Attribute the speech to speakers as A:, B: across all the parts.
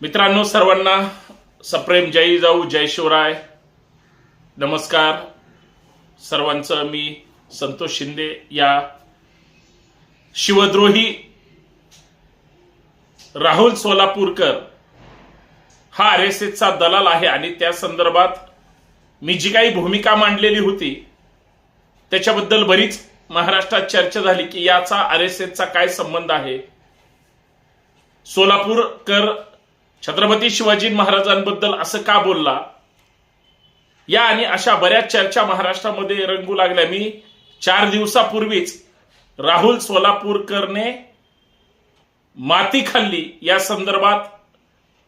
A: मित्रांनो सर्वांना सप्रेम जय जाऊ जय शिवराय. नमस्कार. सर्वांचं मी संतोष शिंदे या शिवद्रोही राहुल सोलापूरकर हा आर एस एसचा दलाल आहे आणि त्या संदर्भात मी जी काही भूमिका मांडलेली होती त्याच्याबद्दल बरीच महाराष्ट्रात चर्चा झाली की याचा आर एस एसचा काय संबंध आहे? सोलापूरकर छत्रपती शिवाजी महाराजांबद्दल असं का बोलला? या आणि अशा बऱ्याच चर्चा महाराष्ट्रामध्ये रंगू लागल्या. मी चार दिवसापूर्वीच राहुल सोलापूरकरने माती खाल्ली. या संदर्भात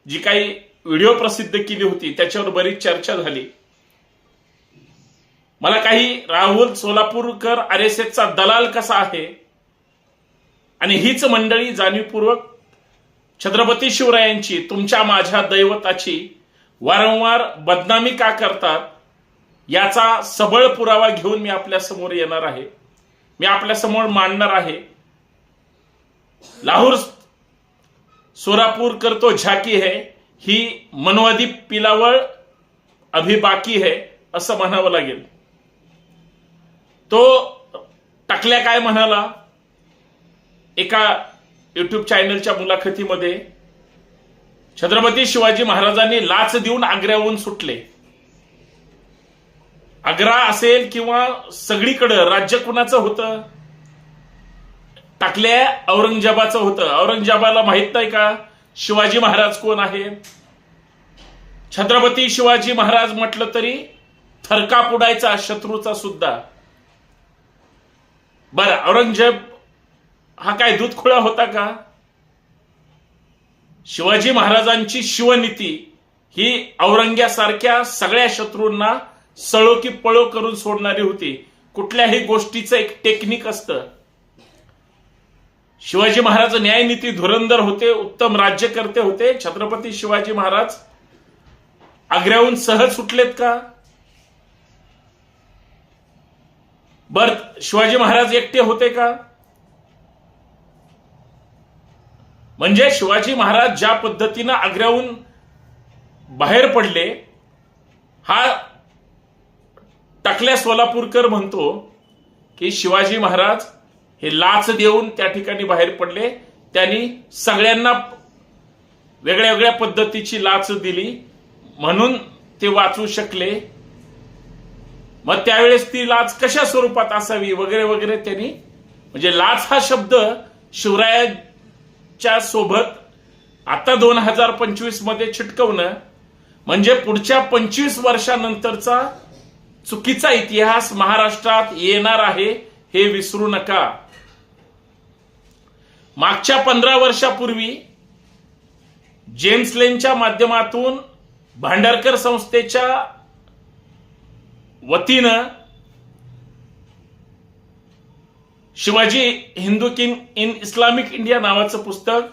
A: जी काही व्हिडिओ प्रसिद्ध केली होती त्याच्यावर बरीच चर्चा झाली. मला काही राहुल सोलापूरकर आर एस एसचा दलाल कसा आहे? आणि हीच मंडळी जाणीवपूर्वक छत्रपती शिवरायांची तुमच्या माझ्या दैवताची वारंवार बदनामी का करतात याचा सबळ पुरावा घेऊन मी आपल्यासमोर येणार आहे. मी आपल्यासमोर मांडणार आहे. लाहोर सोरापूर करतो झाकी है ही मनवादी पिलावळ अभिबाकी है असं म्हणावं लागेल. तो टाकल्या काय म्हणाला? एका युट्यूब चॅनलच्या मुलाखतीमध्ये छत्रपती शिवाजी महाराजांनी लाच देऊन आग्र्याहून सुटले. आग्रा असेल किंवा सगळीकडं राज्य कुणाचं होतं? टाकल्या औरंगजेबाचं होतं. औरंगजेबाला माहीत नाही का शिवाजी महाराज कोण आहे? छत्रपती शिवाजी महाराज म्हटलं तरी थरका पुडायचा शत्रूचा सुद्धा. बरं औरंगजेब हा काय दूध खुळा होता का? शिवाजी महाराजांची शिवनीती ही औरंग्यासारख्या सगळ्या शत्रूंना सळो की पळो करून सोडणारी होती. कुठल्याही गोष्टीचं एक टेक्निक असतं. शिवाजी महाराज न्यायनीती धुरंधर होते उत्तम राज्यकर्ते होते. छत्रपती शिवाजी महाराज आग्र्याहून सहज सुटलेत का? बर शिवाजी महाराज एकटे होते का? म्हणजे शिवाजी महाराज ज्या पद्धतीनं आग्र्याहून बाहेर पडले हा टाकल्या सोलापूरकर म्हणतो की शिवाजी महाराज हे लाच देऊन त्या ठिकाणी बाहेर पडले. त्यांनी सगळ्यांना वेगळ्या वेगळ्या पद्धतीची लाच दिली. म्हणून ते वाचू शकले. मग त्यावेळेस ती लाच कशा स्वरूपात असावी वगैरे वगैरे त्यांनी म्हणजे लाच हा शब्द शिवराया च्या सोबत आता दोन हजार पंचवीसमध्ये छिटकवणं म्हणजे पुढच्या पंचवीस वर्षानंतरचा चुकीचा इतिहास महाराष्ट्रात येणार आहे हे विसरू नका. मागच्या पंधरा वर्षापूर्वी जेम्स लेनच्या माध्यमातून भांडारकर संस्थेच्या वतीनं Shivaji Hindu king in Islamic India नावाचं पुस्तक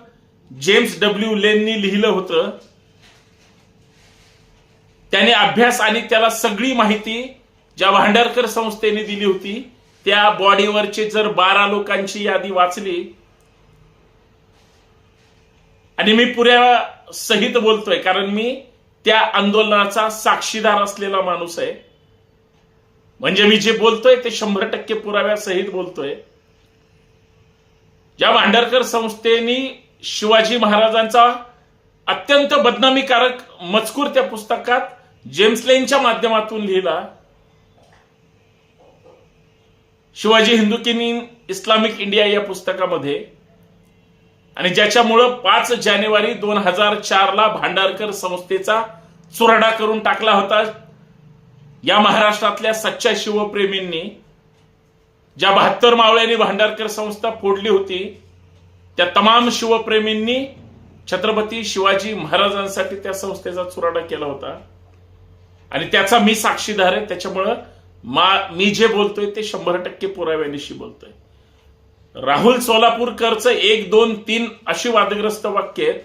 A: जेम्स डब्ल्यू लेननी लिहिलं होतं. त्याने अभ्यास आणि त्याला सगळी माहिती ज्या भांडारकर संस्थेने दिली होती त्या बॉडीवरचे जर बारा लोकांची यादी वाचली आणि मी पुऱ्या सहित बोलतोय कारण मी त्या आंदोलनाचा साक्षीदार असलेला माणूस आहे. म्हणजे मी जे बोलतोय ते शंभर टक्के पुराव्यासहित बोलतोय. ज्या भांडारकर संस्थेनी शिवाजी महाराजांचा अत्यंत बदनामीकारक मजकूर त्या पुस्तकात जेम्स लेनच्या माध्यमातून लिहिला शिवाजी हिंदू किन इस्लामिक इंडिया या पुस्तकामध्ये आणि ज्याच्यामुळं पाच जानेवारी दोन हजार चार ला भांडारकर संस्थेचा चुरडा करून टाकला होता या महाराष्ट्रातल्या सच्च्या शिवप्रेमींनी. ज्या बहात्तर मावळ्यांनी भांडारकर संस्था फोडली होती त्या तमाम शिवप्रेमींनी छत्रपती शिवाजी महाराजांसाठी त्या संस्थेचा चुराडा केला होता. आणि त्याचा मी साक्षीदार आहे त्याच्यामुळं मा मी जे बोलतोय ते शंभर टक्के पुराव्यानिशी बोलतोय. राहुल सोलापूरकरचं एक दोन तीन अशी वादग्रस्त वाक्य आहेत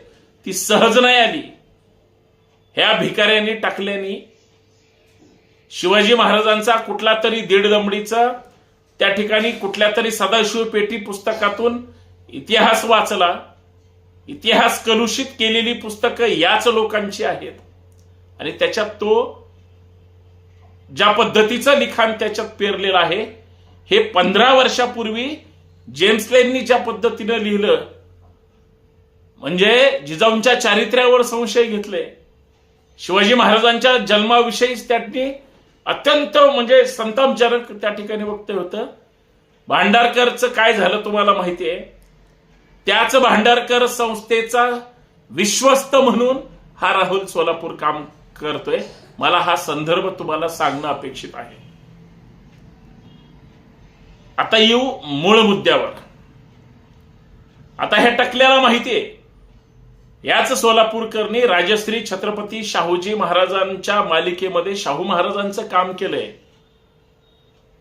A: ती सहज नाही आली. ह्या भिकाऱ्यांनी टाकल्यानी शिवाजी महाराजांचा कुठला तरी दीडदमडीचा त्या ठिकाणी कुठल्या तरी सदाशिव पेटी पुस्तकातून इतिहास वाचला इतिहास कलुषित केलेली पुस्तकं याच लोकांची आहेत. आणि त्याच्यात तो ज्या पद्धतीचं लिखाण त्याच्यात पेरलेलं आहे हे पंधरा वर्षापूर्वी जेम्स लेननी ज्या पद्धतीनं लिहिलं म्हणजे जिजाऊंच्या चारित्र्यावर संशय घेतले. शिवाजी महाराजांच्या जन्माविषयीच त्यांनी अत्यंत म्हणजे संतापजनक त्या ठिकाणी वक्तव्य होतं. भांडारकरचं काय झालं तुम्हाला माहिती आहे? त्याच भांडारकर संस्थेचा विश्वस्त म्हणून हा राहुल सोलापूर काम करतोय. मला हा संदर्भ तुम्हाला सांगणं अपेक्षित आहे. आता येऊ मूळ मुद्द्यावर. आता हे टकल्याला माहिती आहे. याच सोलापूरकरनी राजश्री छत्रपती शाहूजी महाराजांच्या मालिकेमध्ये शाहू महाराजांचं काम केलंय.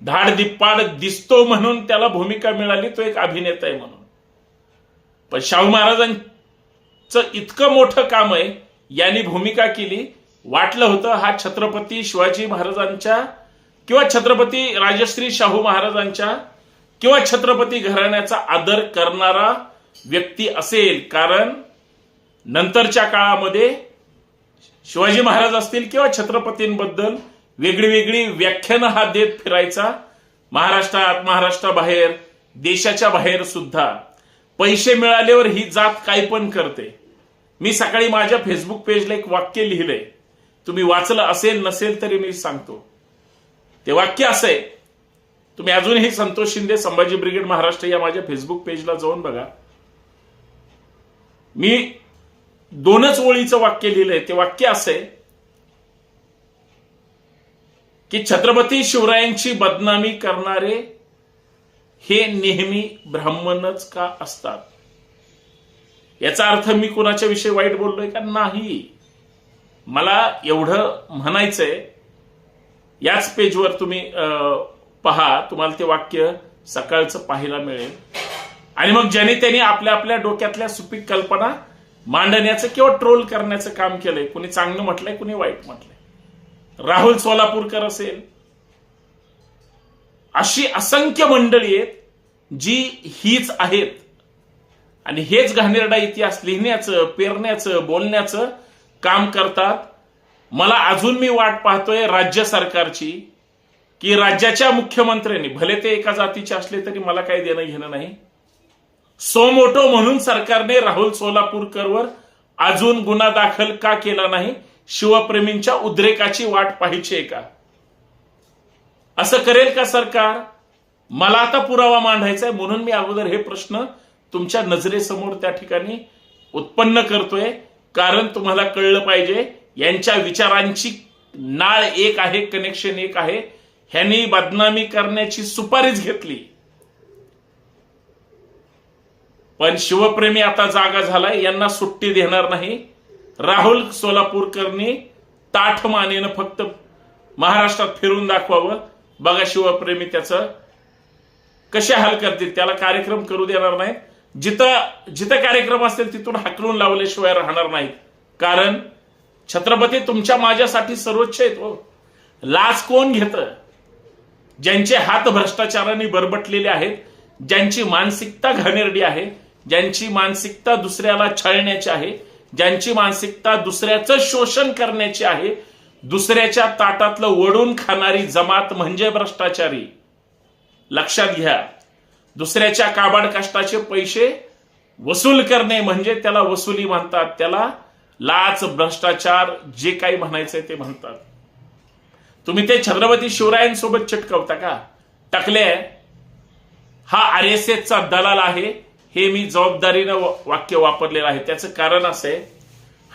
A: धाड दिप्पाड दिसतो म्हणून त्याला भूमिका मिळाली तो एक अभिनेता आहे म्हणून. पण शाहू महाराजांचं इतकं मोठं काम आहे यांनी भूमिका केली. वाटलं होतं हा छत्रपती शिवाजी महाराजांच्या किंवा छत्रपती राजश्री शाहू महाराजांच्या किंवा छत्रपती घराण्याचा आदर करणारा व्यक्ती असेल. कारण नंतरच्या काळामध्ये शिवाजी महाराज असतील किंवा छत्रपतींबद्दल वेगळी वेगळी व्याख्यानं हा देत फिरायचा. महाराष्ट्रात महाराष्ट्राबाहेर देशाच्या बाहेर सुद्धा. पैसे मिळाल्यावर ही जात काय पण करते. मी सकाळी माझ्या फेसबुक पेजला एक वाक्य लिहिलंय तुम्ही वाचलं असेल नसेल तरी मी सांगतो. ते वाक्य असं आहे. तुम्ही अजूनही संतोष शिंदे संभाजी ब्रिगेड महाराष्ट्र या माझ्या फेसबुक पेजला जाऊन बघा. मी दोनच ओळीचं वाक्य लिहिलंय. ते वाक्य असे की छत्रपती शिवरायांची बदनामी करणारे हे नेहमी ब्राह्मणच का असतात? याचा अर्थ मी कुणाच्या विषयी वाईट बोललोय का? नाही. मला एवढं म्हणायचंय याच पेजवर तुम्ही अं, पहा तुम्हाला ते वाक्य सकाळचं पाहायला मिळेल. आणि मग ज्याने त्यांनी आपल्या आपल्या डोक्यातल्या सुपीक कल्पना मांडण्याचं किंवा ट्रोल करण्याचं काम केलंय. कुणी चांगलं म्हटलंय कुणी वाईट म्हटलंय. राहुल सोलापूरकर असेल. अशी असंख्य मंडळी आहेत जी हीच आहेत. आणि हेच घाणेरडा इतिहास लिहिण्याचं पेरण्याचं बोलण्याचं काम करतात. मला अजून मी वाट पाहतोय राज्य सरकारची की राज्याच्या मुख्यमंत्र्यांनी भले ते एका जातीचे असले तरी मला काही देणं घेणं नाही. सोमोटो म्हणून सरकारने राहुल सोलापूरकरवर अजून गुन्हा दाखल का केला नाही? शिवप्रेमींच्या उद्रेकाची वाट पाहिजे का? असं करेल का सरकार? मला आता पुरावा मांडायचा आहे म्हणून मी अगोदर हे प्रश्न तुमच्या नजरेसमोर त्या ठिकाणी उत्पन्न करतोय. कारण तुम्हाला कळलं पाहिजे यांच्या विचारांची नाळ एक आहे कनेक्शन एक आहे. ह्यांनी बदनामी करण्याची सुपारीच घेतली. पण शिवप्रेमी आता जागा झालाय यांना सुट्टी देणार नाही. राहुल सोलापूरकरनी ताठ मानेनं फक्त महाराष्ट्रात फिरून दाखवावं. बघा शिवप्रेमी त्याचं कसे हाल करतील त्याला कार्यक्रम करू देणार नाही जिथं जिथं कार्यक्रम असतील तिथून हाकलून लावल्याशिवाय राहणार नाहीत. कारण छत्रपती तुमच्या माझ्यासाठी सर्वोच्च आहेत हो. लाच कोण घेत? ज्यांचे हात भ्रष्टाचाराने बरबटलेले आहेत ज्यांची मानसिकता घाणेरडी आहे ज्यांची मानसिकता दुसऱ्याला छळण्याची आहे ज्यांची मानसिकता दुसऱ्याचं शोषण करण्याची आहे दुसऱ्याच्या ताटातलं वडून खाणारी जमात म्हणजे भ्रष्टाचारी. लक्षात घ्या दुसऱ्याच्या काबाड कष्टाचे पैसे वसूल करणे म्हणजे त्याला वसुली म्हणतात त्याला लाच भ्रष्टाचार जे काही म्हणायचंय ते म्हणतात. तुम्ही ते छत्रपती शिवरायांसोबत चिटकवता का? टाकले. हा आर एस एसचा दलाल आहे हे मी जबाबदारीनं वाक्य वापरलेलं आहे. त्याचं कारण असं आहे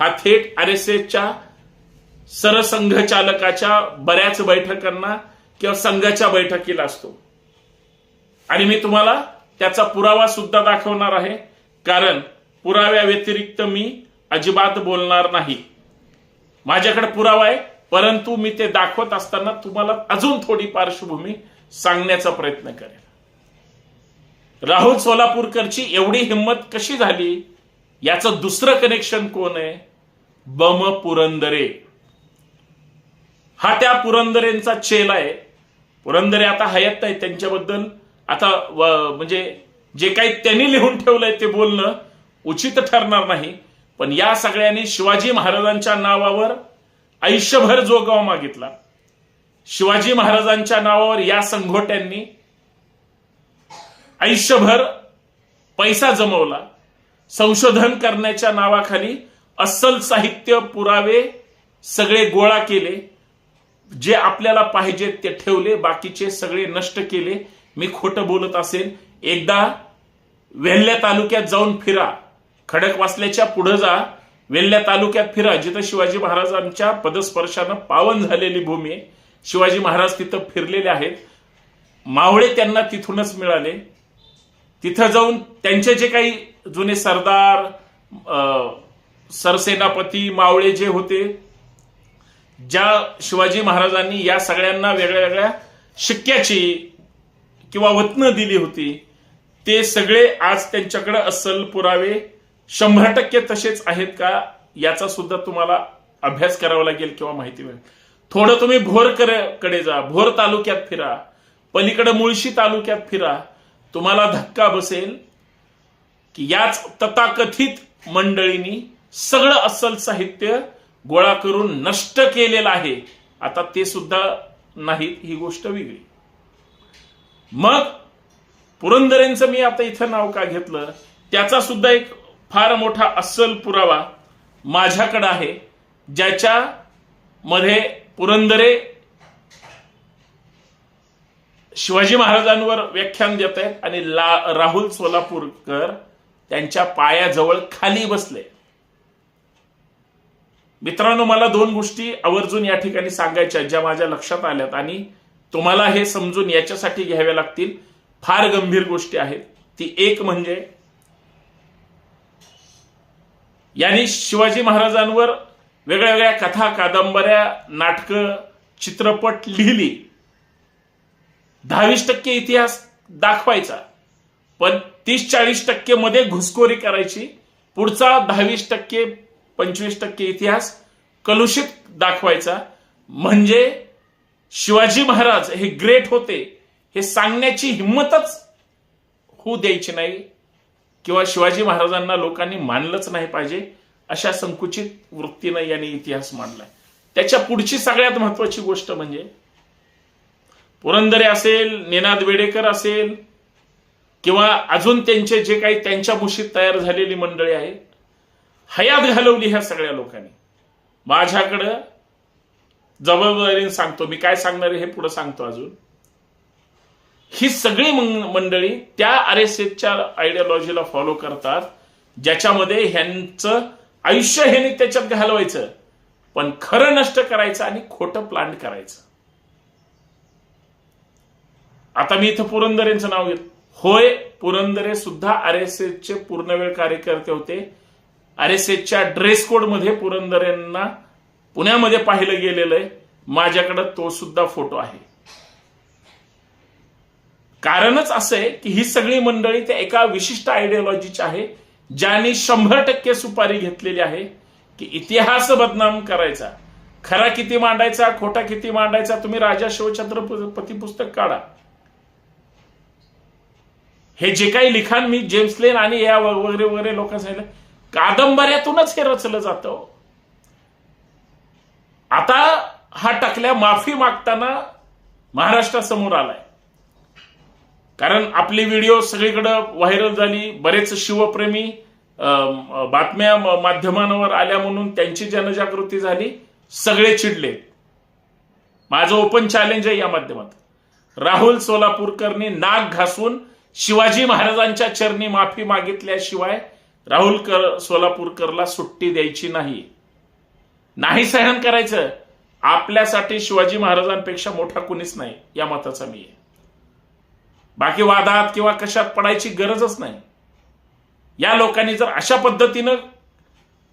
A: हा थेट आर एस एसच्या सरसंघचालकाच्या बऱ्याच बैठकांना किंवा संघाच्या बैठकीला असतो. आणि मी तुम्हाला त्याचा पुरावा सुद्धा दाखवणार आहे. कारण पुराव्या व्यतिरिक्त मी अजिबात बोलणार नाही. माझ्याकडे पुरावा आहे परंतु मी ते दाखवत असताना तुम्हाला अजून थोडी पार्श्वभूमी सांगण्याचा प्रयत्न करेन. राहुल सोलापूरकरची एवढी हिंमत कशी झाली? याचं दुसरं कनेक्शन कोण आहे? बम पुरंदरे. हा त्या पुरंदरेंचा चेला आहे. पुरंदरे आता हयात नाही त्यांच्याबद्दल. आता म्हणजे जे काही त्यांनी लिहून ठेवलंय ते बोलणं उचित ठरणार नाही. पण या सगळ्यांनी शिवाजी महाराजांच्या नावावर आयुष्यभर जोगाव मागितला. शिवाजी महाराजांच्या नावावर या संघोट्यांनी आयुष्यभर पैसा जमवला. संशोधन करण्याच्या नावाखाली अस्सल साहित्य पुरावे सगळे गोळा केले. जे आपल्याला पाहिजे ते ठेवले बाकीचे सगळे नष्ट केले. मी खोटं बोलत असेल एकदा वेल्ल्या तालुक्यात जाऊन फिरा. खडकवासल्याच्या पुढे जा. वेल्ल्या तालुक्यात फिरा जिथं शिवाजी महाराजांच्या पदस्पर्शानं पावन झालेली भूमी आहे. शिवाजी महाराज तिथं फिरलेले आहेत. मावळे त्यांना तिथूनच मिळाले. तिथं जाऊन त्यांचे जे काही जुने सरदार सरसेनापती मावळे जे होते ज्या शिवाजी महाराजांनी या सगळ्यांना वेगळ्या वेगळ्या शिक्क्याची किंवा वतनं दिली होती ते सगळे आज त्यांच्याकडे अस्सल पुरावे शंभर टक्के तसेच आहेत का याचा सुद्धा तुम्हाला अभ्यास करावा लागेल किंवा माहिती मिळेल. थोडं तुम्ही भोरकडे जा भोर तालुक्यात फिरा पलीकडे मुळशी तालुक्यात फिरा तुम्हाला धक्का बसेल की याच तथाकथित मंडळींनी सगळं अस्सल साहित्य गोळा करून नष्ट केलेलं आहे. आता ते सुद्धा नाहीत ही गोष्ट वेगळी. मग पुरंदरेंचं मी आता इथं नाव का घेतलं? त्याचा सुद्धा एक फार मोठा अस्सल पुरावा माझ्याकडे आहे ज्याच्या मध्ये पुरंदरे शिवाजी महाराजांवर व्याख्यान देत आहेत आणि ला- राहुल सोलापूरकर त्यांच्या पायाजवळ खाली बसले. मित्रांनो मला दोन गोष्टी आवर्जून या ठिकाणी सांगायच्या ज्या माझ्या लक्षात आल्यात आणि तुम्हाला हे समजून याच्यासाठी घ्याव्या लागतील. फार गंभीर गोष्टी आहेत. ती एक म्हणजे यांनी शिवाजी महाराजांवर वेगळ्या वेगळ्या कथा कादंबऱ्या नाटकं चित्रपट लिहिली. दहावीस टक्के इतिहास दाखवायचा. पण तीस चाळीस टक्के मध्ये घुसखोरी करायची. पुढचा दहावीस टक्के पंचवीस टक्के इतिहास कलुषित दाखवायचा. म्हणजे शिवाजी महाराज हे ग्रेट होते हे सांगण्याची हिंमतच होऊ द्यायची नाही किंवा शिवाजी महाराजांना लोकांनी मानलंच नाही पाहिजे अशा संकुचित वृत्तीनं यांनी इतिहास मांडलाय. त्याच्या पुढची सगळ्यात महत्वाची गोष्ट म्हणजे पुरंदरे असेल निनाद वेडेकर असेल किंवा अजून त्यांचे जे काही त्यांच्या मुशीत तयार झालेली मंडळी आहेत हयात घालवली ह्या सगळ्या लोकांनी. माझ्याकडं जबाबदारीने सांगतो. मी काय सांगणार हे पुढे सांगतो अजून. ही सगळी मंडळी त्या आर एस एसच्या आयडियोलॉजीला फॉलो करतात ज्याच्यामध्ये ह्यांचं आयुष्य ह्यांनी त्याच्यात घालवायचं. पण खरं नष्ट करायचं आणि खोटं प्लांट करायचं. आता मी इथं पुरंदरेंचं नाव घेत होय पुरंदरे सुद्धा आर एस एसचे पूर्णवेळ कार्यकर्ते होते. आर एस एसच्या ड्रेस कोडमध्ये पुरंदरेंना पुण्यामध्ये पाहिलं गेलेलं आहे. माझ्याकडे तो सुद्धा फोटो आहे. कारणच असं आहे की ही सगळी मंडळी त्या एका विशिष्ट आयडियोलॉजीची आहे ज्यांनी शंभर टक्के सुपारी घेतलेली आहे की इतिहास बदनाम करायचा. खरा किती मांडायचा खोटा किती मांडायचा तुम्ही राजा शिवछत्रपती पुस्तक काढा. हे जे काही लिखाण मी जेम्स लेन आणि या वगैरे वगैरे लोक सांगितलं कादंबऱ्यातूनच हे रचलं जातं. आता हा टाकल्या माफी मागताना महाराष्ट्रासमोर आलाय. कारण आपली व्हिडिओ सगळीकडे व्हायरल झाली बरेच शिवप्रेमी बातम्या माध्यमांवर आल्या म्हणून त्यांची जनजागृती झाली सगळे चिडले. माझं ओपन चॅलेंज आहे या माध्यमात. राहुल सोलापूरकरनी नाक घासून शिवाजी महाराजांच्या चरणी माफी मागितल्याशिवाय राहुल कर सोलापूरकरला सुट्टी द्यायची नाही. नाही सहन करायचं. आपल्यासाठी शिवाजी महाराजांपेक्षा मोठा कुणीच नाही या मताचा मी आहे. बाकी वादात किंवा कशात पडायची गरजच नाही. या लोकांनी जर अशा पद्धतीनं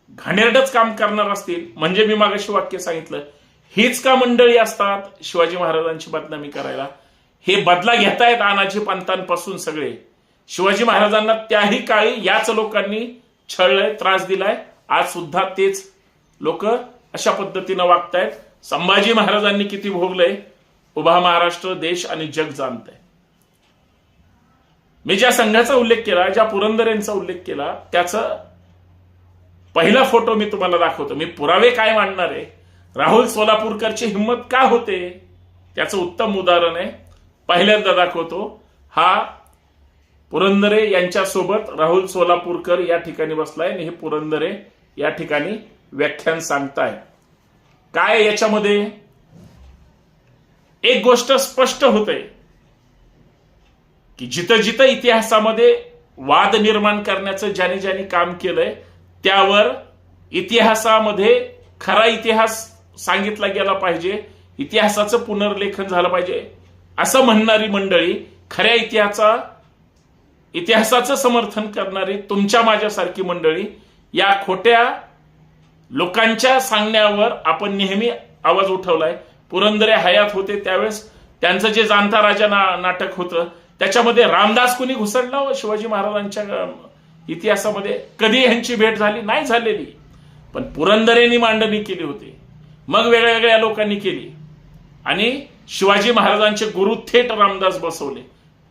A: घाणेरडच काम करणार असतील म्हणजे मी मागाशी वाक्य सांगितलं हीच का मंडळी असतात? शिवाजी महाराजांची बदनामी करायला. हे बदला घेतायत आनाजी पंतांपासून सगळे. शिवाजी महाराजांना त्याही काळी याच लोकांनी छळलंय त्रास दिलाय. आज सुद्धा तेच लोक अशा पद्धतीनं वागतायत. संभाजी महाराजांनी किती भोगलंय? उभा महाराष्ट्र देश आणि जग जाणतंय. मी ज्या संघाचा उल्लेख केला ज्या पुरंदरेंचा उल्लेख केला त्याचा पहिला फोटो मी तुम्हाला दाखवतो. मी पुरावे काय मांडणार? आहे राहुल सोलापूरकरची हिंमत का होते? त्याचं उत्तम उदाहरण आहे. पहिल्यांदा दाखवतो. हा पुरंदरे यांच्यासोबत राहुल सोलापूरकर या ठिकाणी बसलाय आणि हे पुरंदरे या ठिकाणी व्याख्यान सांगताय. काय याच्यामध्ये? एक गोष्ट स्पष्ट होते की जिथं जिथं इतिहासामध्ये वाद निर्माण करण्याचं ज्याने ज्याने काम केलंय त्यावर इतिहासामध्ये खरा इतिहास सांगितला गेला पाहिजे. इतिहासाचं पुनर्लेखन झालं पाहिजे. असं म्हणणारी मंडळी खऱ्या इतिहासा इतिहासाचं समर्थन करणारी तुमच्या माझ्यासारखी मंडळी या खोट्या लोकांच्या सांगण्यावर आपण नेहमी आवाज उठवलाय. पुरंदरे हयात होते त्यावेळेस त्यांचं जे जाणता राजा ना नाटक होतं त्याच्यामध्ये रामदास कुणी घुसडला व शिवाजी महाराजांच्या इतिहासामध्ये? कधी यांची भेट झाली? नाही झालेली. पण पुरंदरेंनी मांडणी केली होती. मग वेगळ्या वेगळ्या लोकांनी केली. आणि शिवाजी महाराजांचे गुरु थेट रामदास बसवले.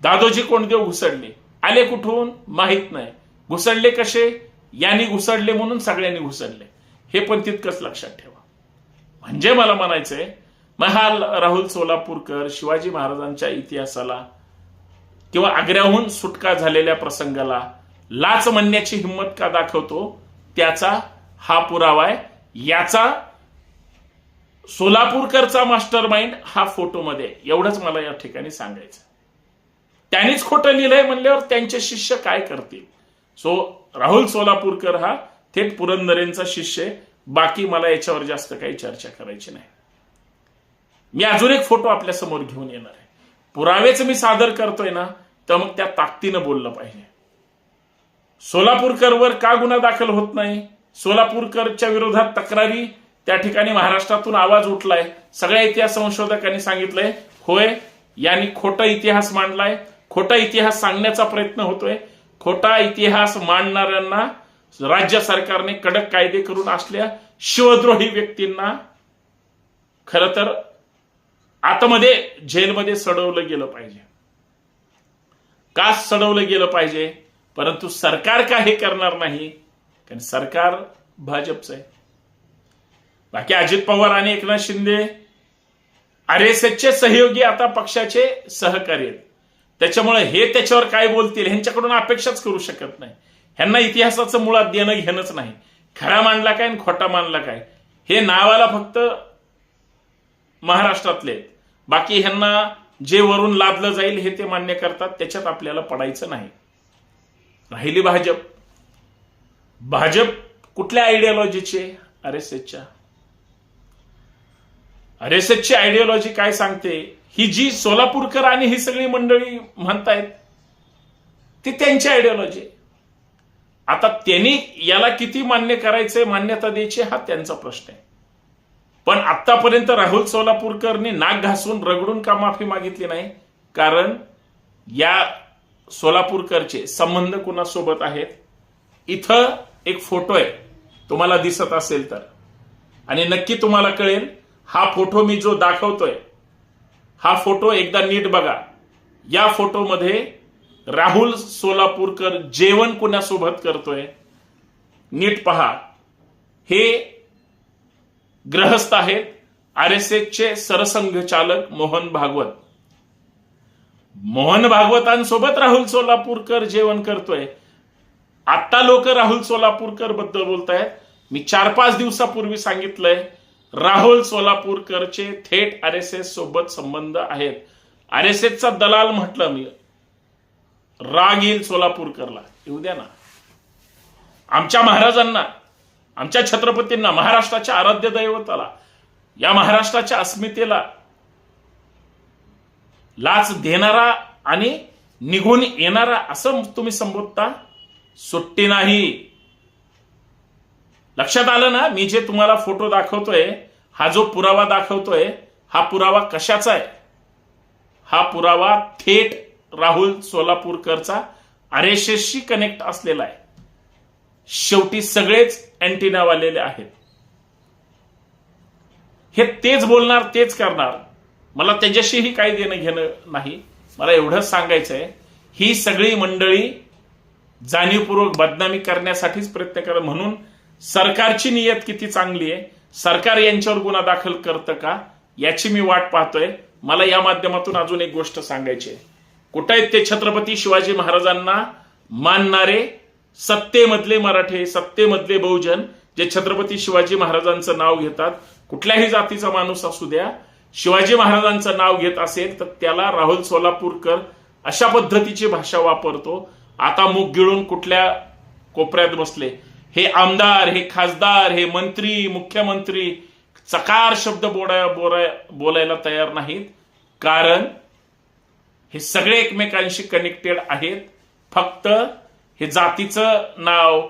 A: दादोजी कोंडदेव घुसडले. आले कुठून? माहीत नाही. घुसडले कसे? यांनी घुसडले म्हणून सगळ्यांनी घुसडले. हे पण तितकंच लक्षात ठेवा. म्हणजे मला म्हणायचंय महाल राहुल सोलापूरकर शिवाजी महाराजांच्या इतिहासाला किंवा आग्र्याहून सुटका झालेल्या प्रसंगाला लाच म्हणण्याची हिंमत का दाखवतो? त्याचा हा पुरावा आहे. याचा सोलापूरकरचा मास्टर माइंड हा फोटोमध्ये आहे. एवढंच मला या ठिकाणी सांगायचं. त्यांनीच खोटं लिहिलंय म्हणल्यावर त्यांचे शिष्य काय करतील? सो राहुल सोलापूरकर हा थेट पुरंदरेंचा शिष्य आहे. बाकी मला याच्यावर जास्त काही चर्चा करायची नाही. मी अजून एक फोटो आपल्यासमोर घेऊन येणार आहे. पुरावेच मी सादर करतोय ना तर मग त्या ताकदीनं बोललं पाहिजे. सोलापूरकरवर का गुन्हा दाखल होत नाही? सोलापूरकरच्या विरोधात तक्रारी त्या ठिकाणी महाराष्ट्रातून आवाज उठलाय. सगळ्या इतिहास संशोधकांनी सांगितलंय होय यांनी खोटा इतिहास मांडलाय. खोटा इतिहास सांगण्याचा प्रयत्न होतोय. खोटा इतिहास मांडणाऱ्यांना राज्य सरकारने कडक कायदे करून असल्या शिवद्रोही व्यक्तींना खर तर आतमध्ये जेलमध्ये सडवलं गेलं पाहिजे. का सडवलं गेलं पाहिजे? परंतु सरकार का हे करणार नाही? कारण सरकार भाजपचं आहे. बाकी अजित पवार आणि एकनाथ शिंदे आर एस एसचे सहयोगी आता पक्षाचे सहकारी आहेत. त्याच्यामुळे हे त्याच्यावर काय बोलतील ह्यांच्याकडून अपेक्षाच करू शकत नाही. ह्यांना इतिहासाचं मुळात देणं घेणंच नाही. खरा मांडला काय आणि खोटा मांडला काय हे नावाला फक्त महाराष्ट्रातले आहेत. बाकी ह्यांना जे वरून लादलं जाईल हे ते मान्य करतात त्याच्यात आपल्याला पडायचं नाही. राहिली भाजप. भाजप कुठल्या आयडियोलॉजीचे आर एस एसच्या आर एस एसची आयडियोलॉजी काय सांगते? ही जी सोलापूरकर आणि ही सगळी मंडळी म्हणतायत ती त्यांची आयडियोलॉजी आता त्यांनी याला किती मान्य करायचंय मान्यता द्यायची हा त्यांचा प्रश्न आहे. पण आतापर्यंत राहुल सोलापूरकरने नाक घासून रगडून का माफी मागितली नाही कारण या सोलापूरकरचे संबंध कुणासोबत आहेत? इथं एक फोटो आहे तुम्हाला दिसत असेल तर. आणि नक्की तुम्हाला कळेल हा फोटो मी जो दाखवतोय हा फोटो एकदा नीट बघा. या फोटोमध्ये राहुल सोलापूरकर जेवण कुणासोबत करतोय नीट पहा. हे ग्रहस्थ आहेत आर एस एसचे सरसंघ चालक मोहन भागवत. मोहन भागवतांसोबत राहुल सोलापूरकर जेवण करतोय. आता लोक राहुल सोलापूरकरबद्दल बोलतायत. मी चार पाच दिवसापूर्वी सांगितलंय राहुल सोलापूरकरचे थेट आर एस एस सोबत संबंध आहेत. आर एस एसचा दलाल म्हटलं मी. राग येईल सोलापूरकरला. येऊ द्या ना. आमच्या महाराजांना आमच्या छत्रपतींना महाराष्ट्राच्या आराध्य दैवताला या महाराष्ट्राच्या अस्मितेला लाच देणारा आणि निघून येणारा असं तुम्ही संबोधता? सुट्टी नाही. लक्षात आलं ना? मी जे तुम्हाला फोटो दाखवतोय हा जो पुरावा दाखवतोय हा पुरावा कशाचा आहे? हा पुरावा थेट राहुल सोलापूरकरचा आर एस एसशी कनेक्ट असलेला आहे. शेवटी सगळेच अँटिनावालेले आहेत. हे तेच बोलणार तेच करणार. मला त्याच्याशीही काही देणं घेणं नाही. मला एवढंच सांगायचं आहे ही सगळी मंडळी जाणीवपूर्वक बदनामी करण्यासाठीच प्रयत्न करत म्हणून सरकारची नियत किती चांगली आहे? सरकार यांच्यावर गुन्हा दाखल करतं का? याची मी वाट पाहतोय. मला या माध्यमातून अजून एक गोष्ट सांगायची आहे. कुठे आहेत ते छत्रपती शिवाजी महाराजांना मानणारे सत्तेमधले मराठे सत्तेमधले बहुजन जे छत्रपती शिवाजी महाराजांचं नाव घेतात? कुठल्याही जातीचा माणूस असू द्या. शिवाजी महाराजांचं नाव घेत असेल तर त्याला राहुल सोलापूरकर अशा पद्धतीची भाषा वापरतो. आता मुख गिळून कुठल्या कोपऱ्यात बसले? हे आमदार हे खासदार हे मंत्री मुख्यमंत्री चकार शब्द बोलाय बोलाय बोलायला तयार नाहीत. कारण हे सगळे एकमेकांशी कनेक्टेड आहेत. फक्त हे जातीचं नाव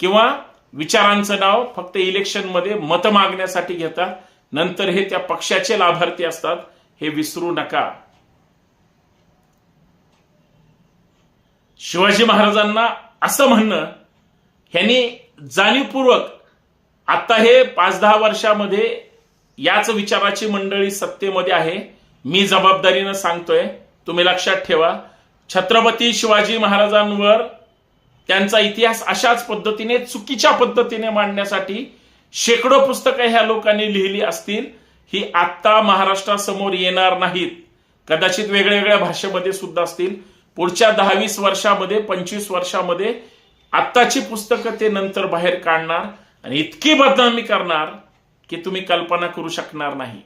A: किंवा विचारांचं नाव फक्त इलेक्शनमध्ये मत मागण्यासाठी घेतात. नंतर हे त्या पक्षाचे लाभार्थी असतात. हे विसरू नका. शिवाजी महाराजांना असं म्हणणं ह्यांनी जाणीवपूर्वक आता हे पाच दहा वर्षामध्ये याच विचाराची मंडळी सत्तेमध्ये आहे. मी जबाबदारीनं सांगतोय तुम्ही लक्षात ठेवा. छत्रपती शिवाजी महाराजांवर त्यांचा इतिहास अशाच पद्धतीने चुकीच्या पद्धतीने मांडण्यासाठी शेकडो पुस्तकं ह्या लोकांनी लिहिली असतील. ही आत्ता महाराष्ट्रासमोर येणार नाहीत. कदाचित वेगळ्या वेगळ्या भाषेमध्ये सुद्धा असतील. पुढच्या दहावीस वर्षामध्ये पंचवीस वर्षामध्ये आत्ताची पुस्तकं ते नंतर बाहेर काढणार आणि इतकी बदनामी करणार की तुम्ही कल्पना करू शकणार नाही.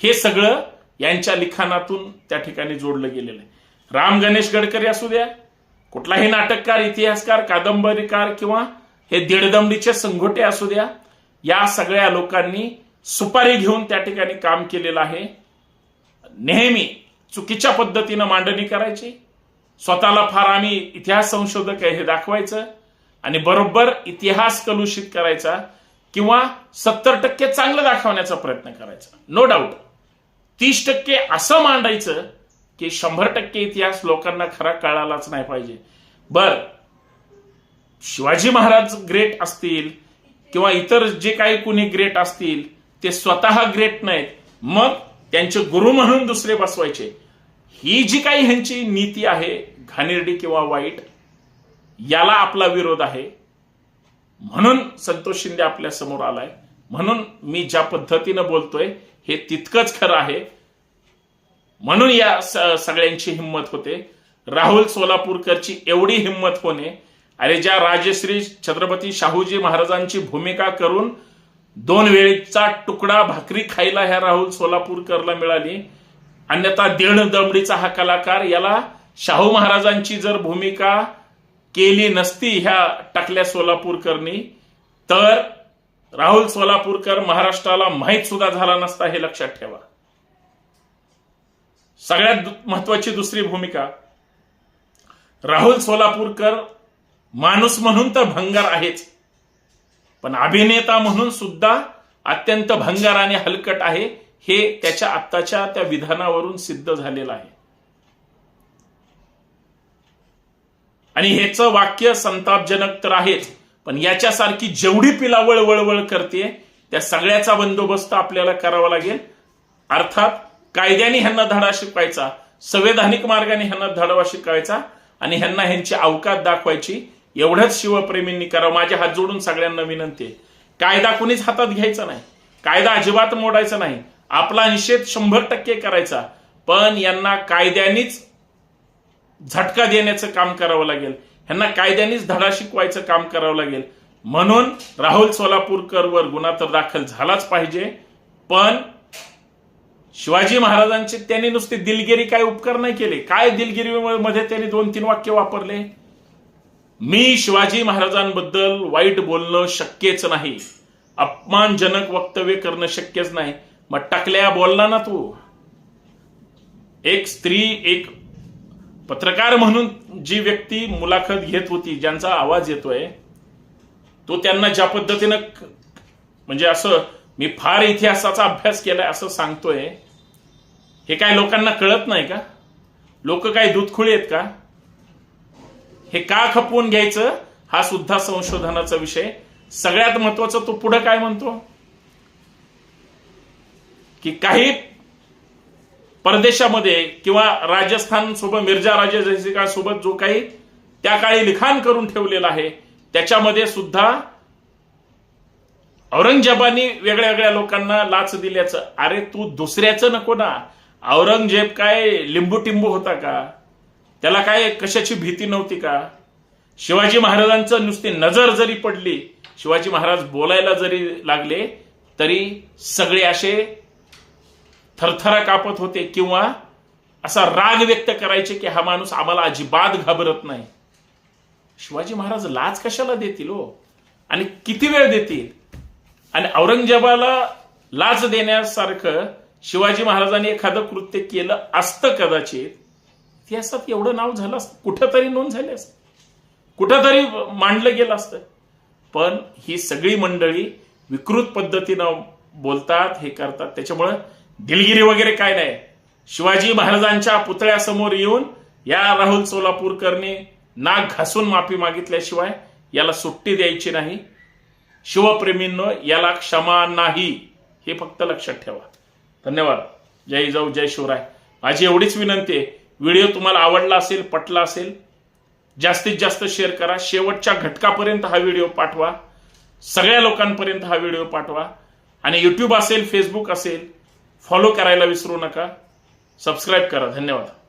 A: हे सगळं यांच्या लिखाणातून त्या ठिकाणी जोडलं गेलेलं आहे. राम गणेश गडकरी असू द्या कुठलाही नाटककार इतिहासकार कादंबरीकार किंवा हे दीडदमडीचे संघोटे असू द्या या सगळ्या लोकांनी सुपारी घेऊन त्या ठिकाणी काम केलेलं आहे. नेहमी चुकीच्या पद्धतीनं मांडणी करायची स्वतःला फार आम्ही इतिहास संशोधक आहे हे दाखवायचं आणि बरोबर इतिहास कलुषित करायचा किंवा सत्तर टक्के चांगलं दाखवण्याचा प्रयत्न करायचा. नो डाऊट तीस टक्के असं मांडायचं की शंभर टक्के इतिहास लोकांना खरा कळालाच नाही पाहिजे. बर. शिवाजी महाराज ग्रेट असतील किंवा इतर जे काही कुणी ग्रेट असतील ते स्वतः ग्रेट नाहीत. मग त्यांचे गुरु म्हणून दुसरे बसवायचे. ही जी काही ह्यांची नीती आहे घाणेरडी किंवा वाईट याला आपला विरोध आहे. म्हणून संतोष शिंदे आपल्यासमोर आलाय. म्हणून मी ज्या पद्धतीनं बोलतोय हे तितकंच खरं आहे. म्हणून या सगळ्यांची हिंमत होते. राहुल सोलापूरकरची एवढी हिंमत होणे अरे ज्या राजश्री छत्रपती शाहूजी महाराजांची भूमिका करून दोन वेळेचा तुकडा भाकरी खायला ह्या राहुल सोलापूरकरला मिळाली अन्यथा दीड दमडीचा हा कलाकार याला शाहू महाराजांची जर भूमिका केली नसती ह्या टाकल्या सोलापूरकरनी तर राहुल सोलापूरकर महाराष्ट्राला माहीत सुद्धा झाला नसता हे लक्षात ठेवा. सगळ्यात महत्वाची दुसरी भूमिका राहुल सोलापूरकर माणूस म्हणून तर भंगार आहेच पण अभिनेता म्हणून सुद्धा अत्यंत भंगार आणि हलकट आहे. हे त्याच्या आत्ताच्या त्या विधानावरून सिद्ध झालेलं आहे. आणि हेचं वाक्य संतापजनक तर आहेच पण याच्यासारखी जेवढी पिलावळ वळवळ करते त्या सगळ्याचा बंदोबस्त आपल्याला करावा लागेल. अर्थात कायद्याने ह्यांना धडा शिकवायचा संवैधानिक मार्गाने ह्यांना धडा शिकवायचा आणि ह्यांना ह्यांची अवकात दाखवायची एवढंच शिवप्रेमींनी करावं. माझ्या हात जोडून सगळ्यांना विनंती आहे. कायदा कुणीच हातात घ्यायचा नाही. कायदा अजिबात मोडायचा नाही. आपला निषेध शंभर टक्के करायचा. पण यांना कायद्यानेच झटका देण्याचं काम करावं लागेल. ह्यांना कायद्यानेच धडा शिकवायचं काम करावं लागेल. म्हणून राहुल सोलापूरकरवर गुन्हा तर दाखल झालाच पाहिजे. पण शिवाजी महाराजांचे त्यांनी नुसते दिलगिरी काय उपकार नाही केले? काय दिलगिरी मध्ये त्यांनी दोन तीन वाक्य वापरले? मी शिवाजी महाराजांबद्दल वाईट बोलणं शक्यच नाही. अपमानजनक वक्तव्य करणं शक्यच नाही. मग टाकल्या बोलला ना तू. एक स्त्री एक पत्रकार म्हणून जी व्यक्ती मुलाखत घेत होती ज्यांचा आवाज येतोय तो त्यांना ज्या पद्धतीनं म्हणजे असं मी फार इतिहासाचा अभ्यास केलाय असं सांगतोय हे काय लोकांना कळत नाही का? लोक काय दूधखुळे आहेत का? हे का खपवून घ्यायचं? हा सुद्धा संशोधनाचा विषय. सगळ्यात महत्वाचं तो पुढं काय म्हणतो? की काही परदेशामध्ये किंवा राजस्थान सोबत मिर्झा राजे जयसिंगा सोबत जो काही त्या काळी लिखाण करून ठेवलेलं आहे त्याच्यामध्ये सुद्धा औरंगजेबानी वेगळ्या वेगळ्या लोकांना लाच दिल्याचं. अरे तू दुसऱ्याचं नको ना. औरंगजेब काय लिंबू टिंबू होता का? त्याला काय कशाची भीती नव्हती का? शिवाजी महाराजांचं नुसती नजर जरी पडली शिवाजी महाराज बोलायला जरी लागले तरी सगळे असे थरथरा कापत होते किंवा असा राग व्यक्त करायचे की हा माणूस आम्हाला अजिबात घाबरत नाही. शिवाजी महाराज लाच कशाला देतील हो? आणि किती वेळ देतील? आणि औरंगजेबाला लाच देण्यासारखं शिवाजी महाराजांनी एखादं कृत्य केलं असतं कदाचित इतिहासात एवढं नाव झालं असतं. कुठंतरी नोंद झाली असत. कुठंतरी मांडलं गेलं असतं. पण ही सगळी मंडळी विकृत पद्धतीनं बोलतात हे करतात. त्याच्यामुळं दिलगिरी वगैरे काय नाही. शिवाजी महाराजांच्या पुतळ्यासमोर येऊन या राहुल सोलापूरकरने नाक घासून माफी मागितल्याशिवाय याला सुट्टी द्यायची नाही. शिवप्रेमींनो याला क्षमा नाही. हे फक्त लक्षात ठेवा. धन्यवाद. जय जाऊ जय शिवराय. माझी एवढीच विनंती आहे. व्हिडिओ तुम्हाला आवडला असेल पटला असेल जास्तीत जास्त शेअर करा. शेवटच्या घटकापर्यंत हा व्हिडिओ पाठवा. सगळ्या लोकांपर्यंत हा व्हिडिओ पाठवा. आणि युट्यूब असेल फेसबुक असेल फॉलो करायला विसरू नका. सबस्क्राईब करा. धन्यवाद.